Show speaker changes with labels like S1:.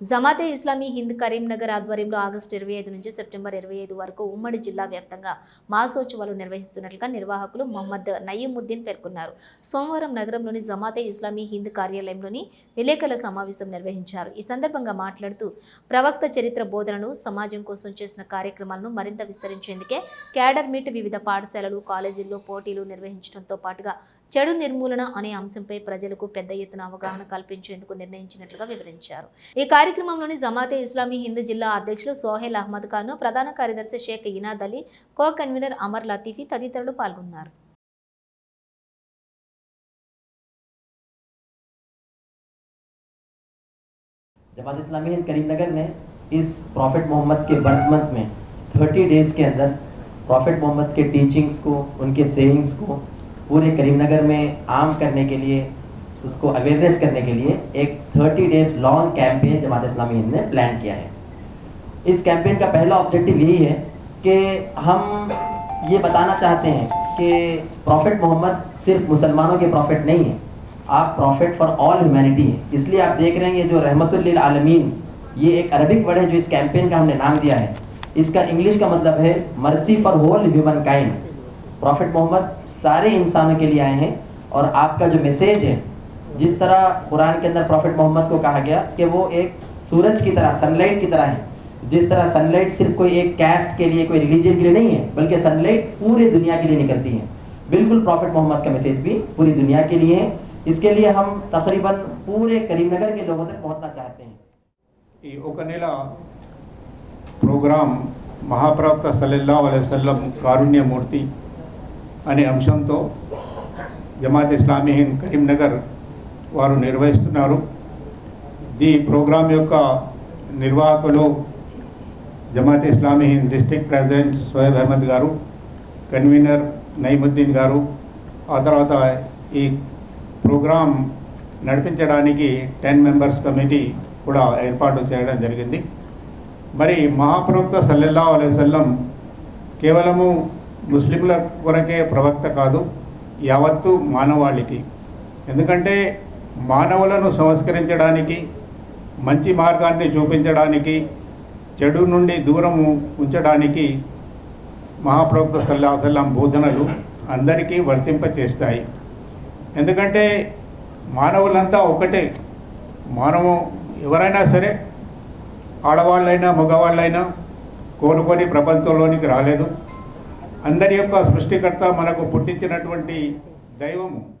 S1: జమాతే ఇస్లామీ హింద్ కరీంనగర్ ఆధ్వర్యంలో ఆగస్టు ఇరవై ఐదు నుంచి సెప్టెంబర్ ఇరవై ఐదు వరకు ఉమ్మడి జిల్లా వ్యాప్తంగా మాసోత్సవాలు నిర్వహిస్తున్నట్లుగా నిర్వాహకులు మొహమ్మద్ నయీముద్దీన్ పేర్కొన్నారు. సోమవారం నగరంలోని జమాతే ఇస్లామీ హింద్ కార్యాలయంలోని విలేకరుల సమావేశం నిర్వహించారు. ఈ సందర్భంగా మాట్లాడుతూ ప్రవక్త చరిత్ర బోధనను సమాజం కోసం చేసిన కార్యక్రమాలను మరింత విస్తరించేందుకే క్యాడర్ మీట్ వివిధ పాఠశాలలు కాలేజీల్లో పోటీలు నిర్వహించడంతో పాటుగా చెడు నిర్మూలన అనే అంశంపై ప్రజలకు పెద్ద ఎత్తున అవగాహన కల్పించేందుకు నిర్ణయించినట్లుగా వివరించారు. ఈ కార్యక్రమంలోని జమాతే ఇస్లామీ హింద్ జిల్లా అధ్యక్షులు సోహెల్ అహ్మద్ ఖాన్ ప్రధాన కార్యదర్శి షేక్ ఇనాద్ అలీ కో కన్వీనర్ అమర్ లతీఫీ తదితరులు పాల్గొన్నారు
S2: जमात इस्लामी हिंद करीमनगर ने इस प्रॉफिट मोहम्मद के बर्थ मंथ में 30 डेज़ के अंदर प्रॉफिट मोहम्मद के टीचिंग्स को उनके सेइंग्स को पूरे करीमनगर में आम करने के लिए उसको अवेयरनेस करने के लिए एक 30 days long campaign Jamaat Islami Hind ने प्लान किया है। इस कैंपेन का पहला ऑब्जेक्टिव यही है कि हम ये बताना चाहते हैं कि प्रॉफिट मोहम्मद सिर्फ़ मुसलमानों के प्रॉफिट नहीं है। आप प्रॉफिट फॉर ऑल ह्यूमैनिटी है। इसलिए आप देख रहे हैं ये जो रहमतुल्लिल आलमीन, ये एक अरबिक वर्ड है जो इस कैंपेन का हमने नाम दिया है। इसका इंग्लिश का मतलब है mercy for whole humankind prophet Mohammed सारे इंसानों के लिए आए हैं और आपका जो मैसेज है जिस तरह कुरान के अंदर प्रॉफिट मोहम्मद को कहा गया कि वो एक सूरज की तरह सनलाइट की तरह है। जिस तरह सनलाइट सिर्फ़ कोई एक कैस्ट के लिए, कोई रिलीजन के लिए नहीं है, बल्कि सनलाइट पूरे दुनिया के लिए निकलती है। बिल्कुल प्रॉफिट मोहम्मद का मैसेज भी पूरी दुनिया के लिए है। इसके लिए हम तकरीबन पूरे करीमनगर के लोगों तक पहुँचना चाहते हैं।
S3: ये ओकनेला सल्लल्लाहु अलैहि वसल्लम कारुण्य मूर्ति, अने અને तो जमात इस्लामी हिंद, करीमनगर వారు నిర్వహిస్తున్నారు. ఈ ప్రోగ్రాం యొక్క నిర్వాహకులు జమాత్ ఇస్లామీ హింద్ డిస్ట్రిక్ట్ ప్రెసిడెంట్ సోయబ్ అహ్మద్ గారు కన్వీనర్ నయీముద్దీన్ గారు. ఆ తర్వాత ఈ ప్రోగ్రాం నడిపించడానికి టెన్ మెంబర్స్ కమిటీ కూడా ఏర్పాటు చేయడం జరిగింది. మరి మహాప్రవక్త సల్లెల్లా అలైవల్లం కేవలము ముస్లింల కొరకే ప్రవక్త కాదు యావత్తు మానవాళికి. ఎందుకంటే మానవులను సంస్కరించడానికి మంచి మార్గాన్ని చూపించడానికి చెడు నుండి దూరము ఉంచడానికి మహాప్రవక్త సల్లాహసల్లం బోధనలు అందరికీ వర్తింపచేస్తాయి. ఎందుకంటే మానవులంతా ఒకటే. మానవు ఎవరైనా సరే ఆడవాళ్ళైనా మగవాళ్ళైనా కోరుకొని ప్రపంచంలోనికి రాలేదు. అందరి యొక్క సృష్టికర్త మనకు పుట్టించినటువంటి దైవము.